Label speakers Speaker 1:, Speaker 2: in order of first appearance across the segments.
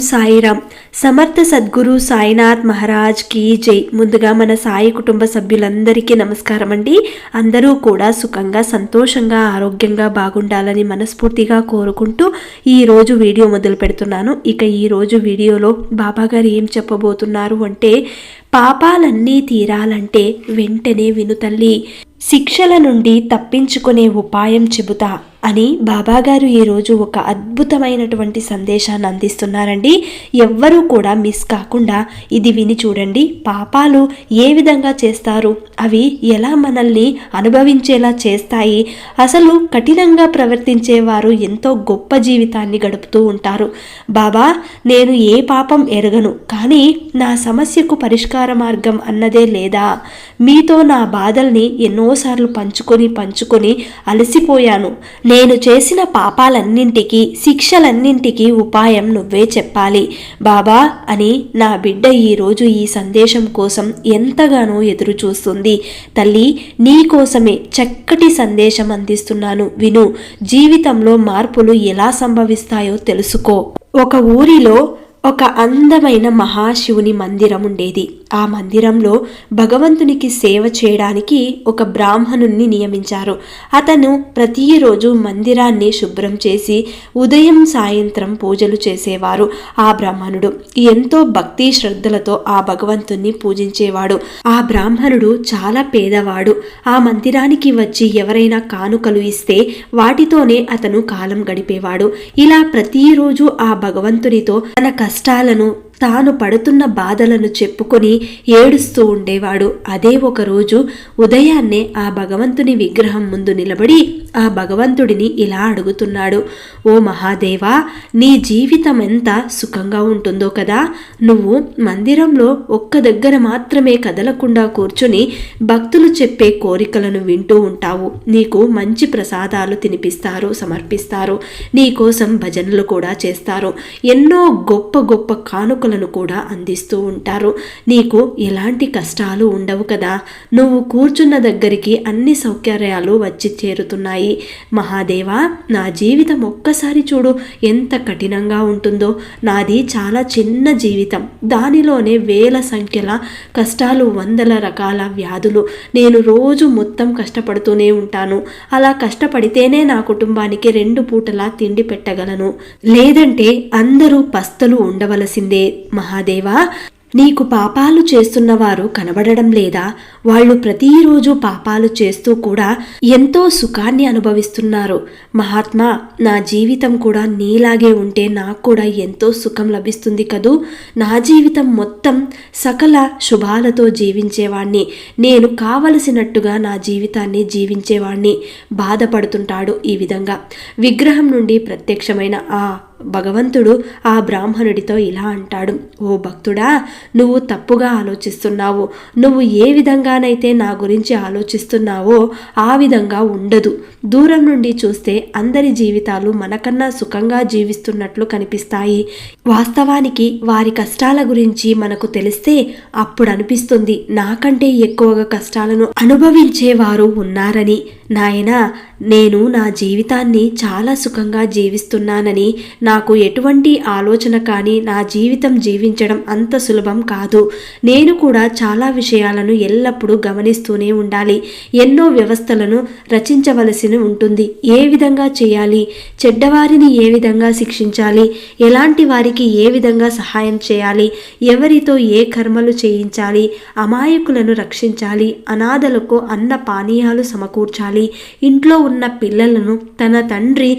Speaker 1: సాయిరామ్ సమర్థ సద్గురు సాయినాథ్ మహారాజ్కి జై. ముందుగా మన సాయి కుటుంబ సభ్యులందరికీ నమస్కారం అండి. అందరూ కూడా సుఖంగా సంతోషంగా ఆరోగ్యంగా బాగుండాలని మనస్ఫూర్తిగా కోరుకుంటూ ఈరోజు వీడియో మొదలు పెడుతున్నాను. ఇక ఈరోజు వీడియోలో బాబాగారు ఏం చెప్పబోతున్నారు అంటే పాపాలన్నీ తీరాలంటే వెంటనే విను తల్లి. శిక్షల నుండి తప్పించుకునే ఉపాయం చెబుతా. అని బాబాగారు ఈరోజు ఒక అద్భుతమైనటువంటి సందేశాన్ని అందిస్తున్నారండి. ఎవ్వరూ కూడా మిస్ కాకుండా ఇది విని చూడండి. పాపాలు ఏ విధంగా చేస్తారు? అవి ఎలా మనల్ని అనుభవించేలా చేస్తాయి? అసలు కఠినంగా ప్రవర్తించేవారు ఎంతో గొప్ప జీవితాన్ని గడుపుతూ ఉంటారు. బాబా నేను ఏ పాపం ఎరగను కానీ నా సమస్యకు పరిష్కార మార్గం అన్నదే లేదా? మీతో నా బాధల్ని ఎన్నోసార్లు పంచుకొని పంచుకొని అలసిపోయాను. నేను చేసిన పాపాలన్నింటికీ శిక్షలన్నింటికీ ఉపాయం నువ్వే చెప్పాలి. బాబా అని నా బిడ్డ ఈరోజు ఈ సందేశం కోసం ఎంతగానో ఎదురు చూస్తుంది తల్లి నీ కోసమే చక్కటి సందేశం అందిస్తున్నాను. విను జీవితంలో మార్పులు ఎలా సంభవిస్తాయో తెలుసుకో. ఒక ఊరిలో ఒక అందమైన మహాశివుని మందిరం ఉండేది. ఆ మందిరంలో భగవంతునికి సేవ చేయడానికి ఒక బ్రాహ్మణుణ్ణి నియమించారు. అతను ప్రతిరోజు మందిరాన్ని శుభ్రం చేసి ఉదయం సాయంత్రం పూజలు చేసేవారు. ఆ బ్రాహ్మణుడు ఎంతో భక్తి శ్రద్ధలతో ఆ భగవంతుణ్ణి పూజించేవాడు. ఆ బ్రాహ్మణుడు చాలా పేదవాడు. ఆ మందిరానికి వచ్చి ఎవరైనా కానుకలు ఇస్తే వాటితోనే అతను కాలం గడిపేవాడు. ఇలా ప్రతిరోజు ఆ భగవంతునితో తన కష్టాలను తాను పడుతున్న బాధలను చెప్పుకొని ఏడుస్తూ ఉండేవాడు. అదే ఒకరోజు ఉదయాన్నే ఆ భగవంతుని విగ్రహం ముందు నిలబడి ఆ భగవంతుడిని ఇలా అడుగుతున్నాడు. ఓ మహాదేవా నీ జీవితం ఎంత సుఖంగా ఉంటుందో కదా! నువ్వు మందిరంలో ఒక్క దగ్గర మాత్రమే కదలకుండా కూర్చుని భక్తులు చెప్పే కోరికలను వింటూ ఉంటావు. నీకు మంచి ప్రసాదాలు తినిపిస్తారు సమర్పిస్తారు. నీకోసం భజనలు కూడా చేస్తారు. ఎన్నో గొప్ప గొప్ప కానుకలు కానుకలను కూడా అందిస్తూ ఉంటారు. నీకు ఎలాంటి కష్టాలు ఉండవు కదా. నువ్వు కూర్చున్న దగ్గరికి అన్ని సౌకర్యాలు వచ్చి చేరుతున్నాయి. మహాదేవా నా జీవితం ఒక్కసారి చూడు ఎంత కఠినంగా ఉంటుందో. నాది చాలా చిన్న జీవితం. దానిలోనే వేల సంఖ్యల కష్టాలు వందల రకాల వ్యాధులు. నేను రోజు మొత్తం కష్టపడుతూనే ఉంటాను. అలా కష్టపడితేనే నా కుటుంబానికి రెండు పూటలా తిండి పెట్టగలను. లేదంటే అందరూ పస్తులు ఉండవలసిందే. మహాదేవా నీకు పాపాలు చేస్తున్నవారు కనబడడం లేదా? వాళ్ళు ప్రతిరోజు పాపాలు చేస్తూ కూడా ఎంతో సుఖాన్ని అనుభవిస్తున్నారు. మహాత్మా నా జీవితం కూడా నీలాగే ఉంటే నాకు కూడా ఎంతో సుఖం లభిస్తుంది కదూ? నా జీవితం మొత్తం సకల శుభాలతో జీవించేవాణ్ణి. నేను కావలసినట్టుగా నా జీవితాన్ని జీవించేవాణ్ణి. బాధపడుతుంటాడు ఈ విధంగా. విగ్రహం నుండి ప్రత్యక్షమైన ఆ భగవంతుడు ఆ బ్రాహ్మణుడితో ఇలా అంటాడు ఓ భక్తుడా నువ్వు తప్పుగా ఆలోచిస్తున్నావు. నువ్వు ఏ విధంగానైతే నా గురించి ఆలోచిస్తున్నావో ఆ విధంగా ఉండదు. దూరం నుండి చూస్తే అందరి జీవితాలు మనకన్నా సుఖంగా జీవిస్తున్నట్లు కనిపిస్తాయి. వాస్తవానికి వారి కష్టాల గురించి మనకు తెలిస్తే అప్పుడు అనిపిస్తుంది నాకంటే ఎక్కువగా కష్టాలను అనుభవించేవారు ఉన్నారని. నాయనా నేను నా జీవితాన్ని చాలా సుఖంగా జీవిస్తున్నానని నాకు ఎటువంటి ఆలోచన కానీ నా జీవితం జీవించడం అంత సులభం కాదు. నేను కూడా చాలా విషయాలను ఎల్లప్పుడూ గమనిస్తూనే ఉండాలి. ఎన్నో వ్యవస్థలను రచించవలసి ఉంటుంది. ఏ విధంగా చేయాలి? చెడ్డవారిని ఏ విధంగా శిక్షించాలి? ఎలాంటి వారికి ఏ విధంగా సహాయం చేయాలి? ఎవరితో ఏ కర్మలు చేయించాలి? అమాయకులను రక్షించాలి? అనాథలకు అన్న పానీయాలు సమకూర్చాలి? ఇంట్లో ఉన్న పిల్లలను తన తండ్రి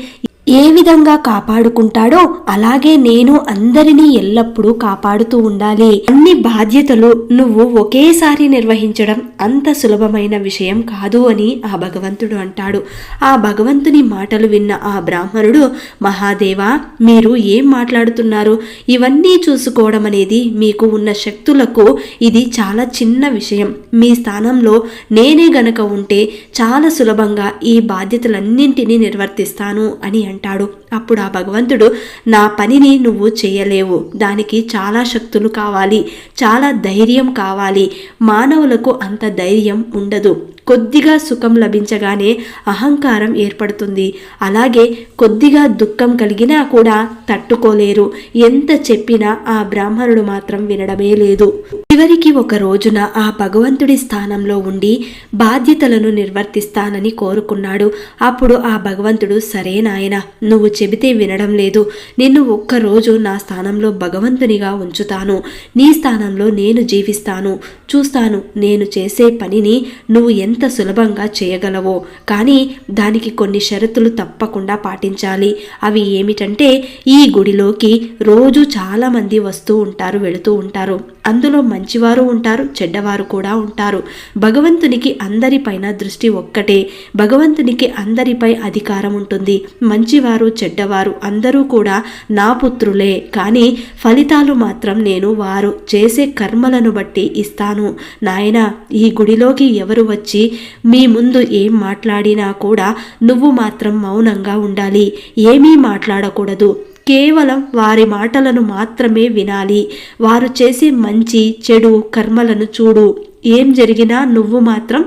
Speaker 1: ఏ విధంగా కాపాడుకుంటాడో అలాగే నేను అందరినీ ఎల్లప్పుడూ కాపాడుతూ ఉండాలి. అన్ని బాధ్యతలు నువ్వు ఒకేసారి నిర్వహించడం అంత సులభమైన విషయం కాదు అని ఆ భగవంతుడు అంటాడు. ఆ భగవంతుని మాటలు విన్న ఆ బ్రాహ్మణుడు మహాదేవా మీరు ఏం మాట్లాడుతున్నారు? ఇవన్నీ చూసుకోవడం అనేది మీకు ఉన్న శక్తులకు ఇది చాలా చిన్న విషయం. మీ స్థానంలో నేనే గనక ఉంటే చాలా సులభంగా ఈ బాధ్యతలన్నింటినీ నిర్వర్తిస్తాను అని అంటాడు. అప్పుడు ఆ భగవంతుడు నా పనిని నువ్వు చేయలేవు. దానికి చాలా శక్తులు కావాలి. చాలా ధైర్యం కావాలి. మానవులకు అంత ధైర్యం ఉండదు. కొద్దిగా సుఖం లభించగానే అహంకారం ఏర్పడుతుంది. అలాగే కొద్దిగా దుఃఖం కలిగినా కూడా తట్టుకోలేరు. ఎంత చెప్పినా ఆ బ్రాహ్మణుడు మాత్రం వినడమే లేదు. చివరికి ఒక రోజున ఆ భగవంతుడి స్థానంలో ఉండి బాధ్యతలను నిర్వర్తిస్తానని కోరుకున్నాడు. అప్పుడు ఆ భగవంతుడు సరే నాయన నువ్వు చెబితే వినడం లేదు. నిన్ను ఒక్కరోజు నా స్థానంలో భగవంతునిగా ఉంచుతాను. నీ స్థానంలో నేను జీవిస్తాను. చూస్తాను నేను చేసే పనిని నువ్వు ఎంత ఎంత సులభంగా చేయగలవో. కానీ దానికి కొన్ని షరతులు తప్పకుండా పాటించాలి. అవి ఏమిటంటే ఈ గుడిలోకి రోజు చాలామంది వస్తూ ఉంటారు వెళుతూ ఉంటారు. అందులో మంచివారు ఉంటారు చెడ్డవారు కూడా ఉంటారు. భగవంతునికి అందరిపైన దృష్టి ఒక్కటే. భగవంతునికి అందరిపై అధికారం ఉంటుంది. మంచివారు చెడ్డవారు అందరూ కూడా నా పుత్రులే. కానీ ఫలితాలు మాత్రం నేను వారు చేసే కర్మలను బట్టి ఇస్తాను. నాయన ఈ గుడిలోకి ఎవరు వచ్చి మీ ముందు ఏం మాట్లాడినా కూడా నువ్వు మాత్రం మౌనంగా ఉండాలి. ఏమీ మాట్లాడకూడదు. కేవలం వారి మాటలను మాత్రమే వినాలి. వారు చేసే మంచి చెడు కర్మలను చూడు. ఏం జరిగినా నువ్వు మాత్రం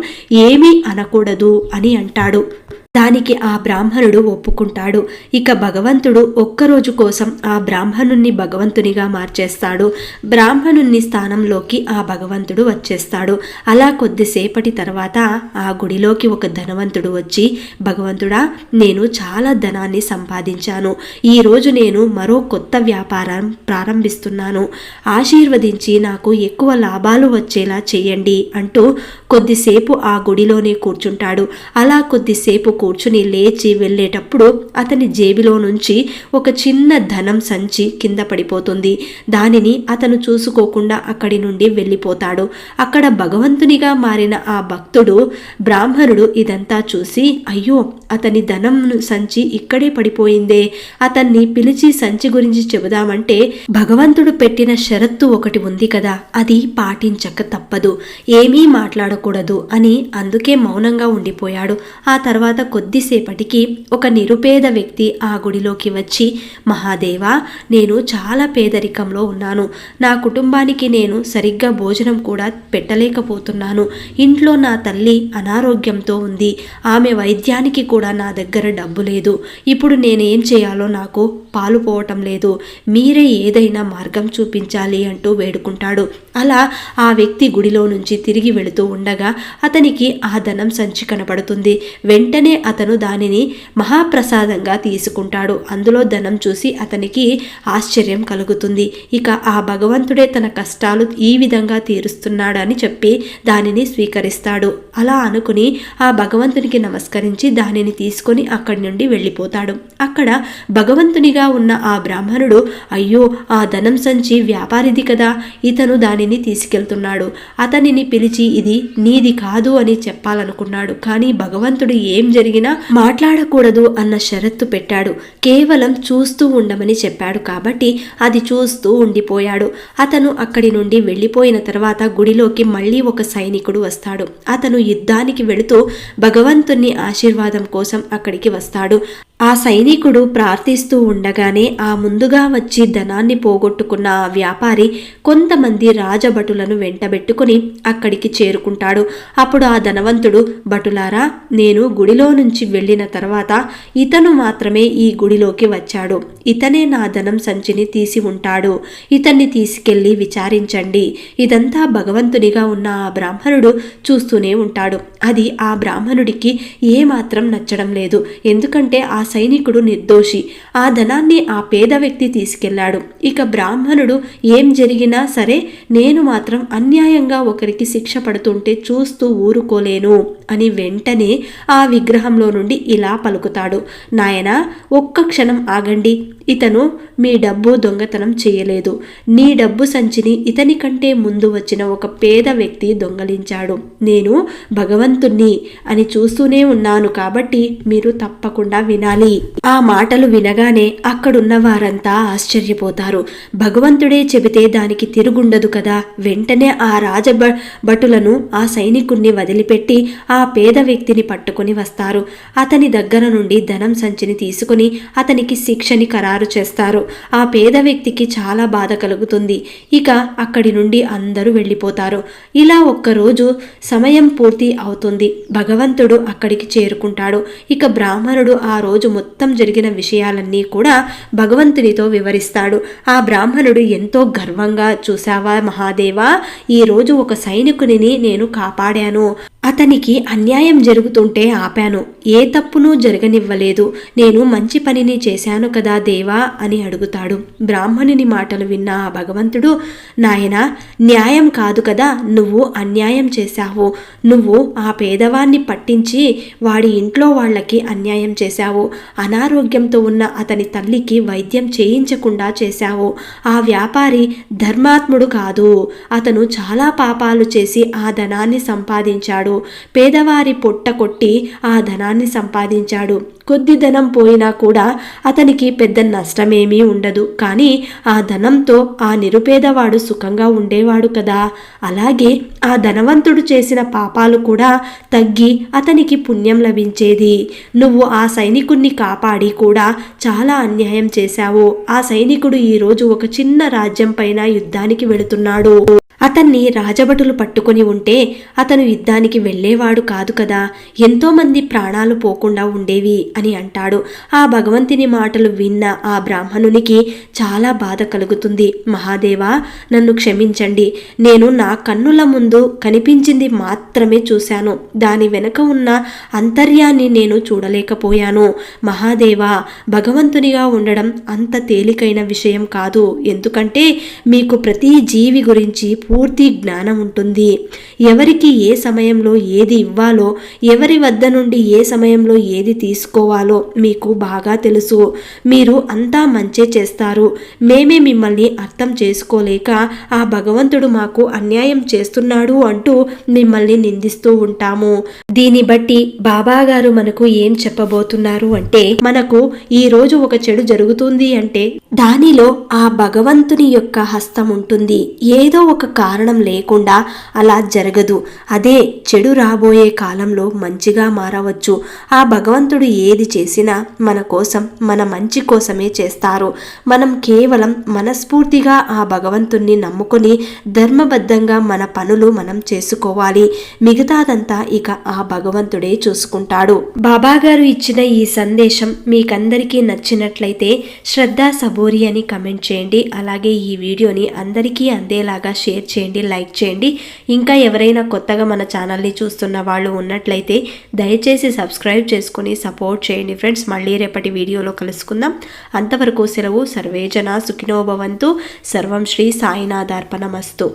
Speaker 1: ఏమీ అనకూడదు అని అంటాడు. దానికి ఆ బ్రాహ్మణుడు ఒప్పుకుంటాడు. ఇక భగవంతుడు ఒక్కరోజు కోసం ఆ బ్రాహ్మణుణ్ణి భగవంతునిగా మార్చేస్తాడు. బ్రాహ్మణుణ్ణి స్థానంలోకి ఆ భగవంతుడు వచ్చేస్తాడు. అలా కొద్దిసేపటి తర్వాత ఆ గుడిలోకి ఒక ధనవంతుడు వచ్చి భగవంతుడా నేను చాలా ధనాన్ని సంపాదించాను. ఈరోజు నేను మరో కొత్త వ్యాపారం ప్రారంభిస్తున్నాను. ఆశీర్వదించి నాకు ఎక్కువ లాభాలు వచ్చేలా చేయండి అంటూ కొద్దిసేపు ఆ గుడిలోనే కూర్చుంటాడు. అలా కొద్దిసేపు కూర్చుని లేచి వెళ్ళేటప్పుడు అతని జేబిలో నుంచి ఒక చిన్న ధనం సంచి కింద పడిపోతుంది. దానిని అతను చూసుకోకుండా అక్కడి నుండి వెళ్ళిపోతాడు. అక్కడ భగవంతునిగా మారిన ఆ భక్తుడు బ్రాహ్మణుడు ఇదంతా చూసి అయ్యో అతని ధనం సంచి ఇక్కడే పడిపోయిందే. అతన్ని పిలిచి సంచి గురించి చెబుదామంటే భగవంతుడు పెట్టిన షరత్తు ఒకటి ఉంది కదా అది పాటించక తప్పదు. ఏమీ మాట్లాడకూడదు అని అందుకే మౌనంగా ఉండిపోయాడు. ఆ తర్వాత కొద్దిసేపటికి ఒక నిరుపేద వ్యక్తి ఆ గుడిలోకి వచ్చి మహాదేవా నేను చాలా పేదరికంలో ఉన్నాను. నా కుటుంబానికి నేను సరిగ్గా భోజనం కూడా పెట్టలేకపోతున్నాను. ఇంట్లో నా తల్లి అనారోగ్యంతో ఉంది. ఆమె వైద్యానికి కూడా నా దగ్గర డబ్బు లేదు. ఇప్పుడు నేనేం చేయాలో నాకు పాలు పోవటం లేదు. మీరే ఏదైనా మార్గం చూపించాలి అంటూ వేడుకుంటాడు. అలా ఆ వ్యక్తి గుడిలో నుంచి తిరిగి వెళుతూ ఉండగా అతనికి ఆ ధనం సంచి కనపడుతుంది. వెంటనే అతను దానిని మహాప్రసాదంగా తీసుకుంటాడు. అందులో ధనం చూసి అతనికి ఆశ్చర్యం కలుగుతుంది. ఇక ఆ భగవంతుడే తన కష్టాలు ఈ విధంగా తీరుస్తున్నాడని చెప్పి దానిని స్వీకరిస్తాడు. అలా అనుకుని ఆ భగవంతునికి నమస్కరించి దానిని తీసుకొని అక్కడి నుండి వెళ్ళిపోతాడు. అక్కడ భగవంతునిగా ఉన్న ఆ బ్రాహ్మణుడు అయ్యో ఆ ధనం సంచి వ్యాపారిది కదా. ఇతను దానిని తీసుకెళ్తున్నాడు. అతనిని పిలిచి ఇది నీది కాదు అని చెప్పాలనుకున్నాడు. కానీ భగవంతుడు ఏం జరిగినా మాట్లాడకూడదు అన్న షరత్తు పెట్టాడు. కేవలం చూస్తూ ఉండమని చెప్పాడు కాబట్టి అది చూస్తూ ఉండిపోయాడు. అతను అక్కడి నుండి వెళ్ళిపోయిన తర్వాత గుడిలోకి మళ్ళీ ఒక సైనికుడు వస్తాడు. అతను యుద్ధానికి వెళుతూ భగవంతుని ఆశీర్వాదం కోసం అక్కడికి వస్తాడు. ఆ సైనికుడు ప్రార్థిస్తూ ఉండగానే ఆ ముందుగా వచ్చి ధనాన్ని పోగొట్టుకున్న ఆ వ్యాపారి కొంతమంది రాజభటులను వెంటబెట్టుకుని అక్కడికి చేరుకుంటాడు. అప్పుడు ఆ ధనవంతుడు భటులారా నేను గుడిలో నుంచి వెళ్ళిన తర్వాత ఇతను మాత్రమే ఈ గుడిలోకి వచ్చాడు. ఇతనే నా ధనం సంచిని తీసి ఉంటాడు. ఇతన్ని తీసుకెళ్ళి విచారించండి. ఇదంతా భగవంతునిగా ఉన్న ఆ బ్రాహ్మణుడు చూస్తూనే ఉంటాడు. అది ఆ బ్రాహ్మణుడికి ఏమాత్రం నచ్చడం లేదు. ఎందుకంటే ఆ సైనికుడు నిర్దోషి. ఆ ధనాన్ని ఆ పేద వ్యక్తి తీసుకెళ్ళాడు. ఇక బ్రాహ్మణుడు ఏం జరిగినా సరే నేను మాత్రం అన్యాయంగా ఒకరికి శిక్ష పడుతుంటే చూస్తూ ఊరుకోలేను అని వెంటనే ఆ విగ్రహంలో నుండి ఇలా పలుకుతాడు. నాయన ఒక్క క్షణం ఆగండి. ఇతను మీ డబ్బు దొంగతనం చేయలేదు. నీ డబ్బు సంచిని ఇతని కంటే ముందు వచ్చిన ఒక పేద వ్యక్తి దొంగలించాడు. నేను భగవంతుణ్ణి అని చూస్తూనే ఉన్నాను కాబట్టి మీరు తప్పకుండా వినాలి. ఆ మాటలు వినగానే అక్కడున్న వారంతా ఆశ్చర్యపోతారు. భగవంతుడే చెబితే దానికి తిరుగుండదు కదా. వెంటనే ఆ రాజ భటులను ఆ సైనికుణ్ణి వదిలిపెట్టి ఆ పేద వ్యక్తిని పట్టుకొని వస్తారు. అతని దగ్గర నుండి ధనం సంచిని తీసుకుని అతనికి శిక్షని ఖరారు ఖరారు చేస్తారు. ఆ పేద వ్యక్తికి చాలా బాధ కలుగుతుంది. ఇక అక్కడి నుండి అందరూ వెళ్ళిపోతారు. ఇలా ఒక్కరోజు సమయం పూర్తి అవుతుంది. భగవంతుడు అక్కడికి చేరుకుంటాడు. ఇక బ్రాహ్మణుడు ఆ రోజు మొత్తం జరిగిన విషయాలన్నీ కూడా భగవంతునితో వివరిస్తాడు. ఆ బ్రాహ్మణుడు ఎంతో గర్వంగా చూశావా మహాదేవా ఈ రోజు ఒక సైనికునిని నేను కాపాడాను. అతనికి అన్యాయం జరుగుతుంటే ఆపాను. ఏ తప్పునూ జరగనివ్వలేదు. నేను మంచి పనిని చేశాను కదా దేవా అని అడుగుతాడు. బ్రాహ్మణుని మాటలు విన్న ఆ భగవంతుడు నాయన న్యాయం కాదు కదా నువ్వు అన్యాయం చేశావు. నువ్వు ఆ పేదవాన్ని పట్టించి వాడి ఇంట్లో వాళ్ళకి అన్యాయం చేశావు. అనారోగ్యంతో ఉన్న అతని తల్లికి వైద్యం చేయించకుండా చేశావు. ఆ వ్యాపారి ధర్మాత్ముడు కాదు. అతను చాలా పాపాలు చేసి ఆ ధనాన్ని సంపాదించాడు. పేదవారి పొట్ట కొట్టి ఆ ధనాన్ని సంపాదించాడు. కొద్ది ధనం పోయినా కూడా అతనికి పెద్ద నష్టమేమీ ఉండదు. కానీ ఆ ధనంతో ఆ నిరుపేదవాడు సుఖంగా ఉండేవాడు కదా. అలాగే ఆ ధనవంతుడు చేసిన పాపాలు కూడా తగ్గి అతనికి పుణ్యం లభించేది. నువ్వు ఆ సైనికుణ్ణి కాపాడి కూడా చాలా అన్యాయం చేశావు. ఆ సైనికుడు ఈరోజు ఒక చిన్న రాజ్యం పైన యుద్ధానికి వెళుతున్నాడు. అతన్ని రాజభటులు పట్టుకొని ఉంటే అతను యుద్ధానికి వెళ్ళేవాడు కాదు కదా. ఎంతోమంది ప్రాణాలు పోకుండా ఉండేవి అని అంటాడు. ఆ భగవంతుని మాటలు విన్న ఆ బ్రాహ్మణునికి చాలా బాధ కలుగుతుంది. మహాదేవా నన్ను క్షమించండి. నేను నా కన్నుల ముందు కనిపించింది మాత్రమే చూశాను. దాని వెనుక ఉన్న అంతర్యాన్ని నేను చూడలేకపోయాను. మహాదేవా భగవంతునిగా ఉండడం అంత తేలికైన విషయం కాదు. ఎందుకంటే మీకు ప్రతి జీవి గురించి పూర్తి జ్ఞానం ఉంటుంది. ఎవరికి ఏ సమయంలో ఏది ఇవ్వాలో ఎవరి వద్ద నుండి ఏ సమయంలో ఏది తీసుకోవాలో మీకు బాగా తెలుసు. మీరు అంతా మంచే చేస్తారు. మేమే మిమ్మల్ని అర్థం చేసుకోలేక ఆ భగవంతుడు మాకు అన్యాయం చేస్తున్నాడు అంటూ మిమ్మల్ని నిందిస్తూ ఉంటాము. దీన్ని బట్టి బాబా గారు మనకు ఏం చెప్పబోతున్నారు అంటే మనకు ఈ రోజు ఒక చెడు జరుగుతుంది అంటే దానిలో ఆ భగవంతుని యొక్క హస్తం ఉంటుంది. ఏదో ఒక కారణం లేకుండా అలా జరగదు. అదే చెడు రాబోయే కాలంలో మంచిగా మారవచ్చు. ఆ భగవంతుడు ఏది చేసినా మన కోసం మన మంచి కోసమే చేస్తారు. మనం కేవలం మనస్ఫూర్తిగా ఆ భగవంతుణ్ణి నమ్ముకొని ధర్మబద్ధంగా మన పనులు మనం చేసుకోవాలి. మిగతాదంతా ఇక ఆ భగవంతుడే చూసుకుంటాడు. బాబాగారు ఇచ్చిన ఈ సందేశం మీకందరికీ నచ్చినట్లయితే శ్రద్ధ సబోరి అని కమెంట్ చేయండి. అలాగే ఈ వీడియోని అందరికీ అందేలాగా షేర్ చేయండి లైక్ చేయండి. ఇంకా ఎవరైనా కొత్తగా మన ఛానల్ని చూస్తున్న వాళ్ళు ఉన్నట్లయితే దయచేసి సబ్స్క్రైబ్ చేసుకొని సపోర్ట్ చేయండి ఫ్రెండ్స్. మళ్ళీ రేపటి వీడియోలో కలుసుకుందాం. అంతవరకు సెలవు సర్వేజన సుఖినోభవంతు సర్వం శ్రీ సాయినాథార్పణమస్తు.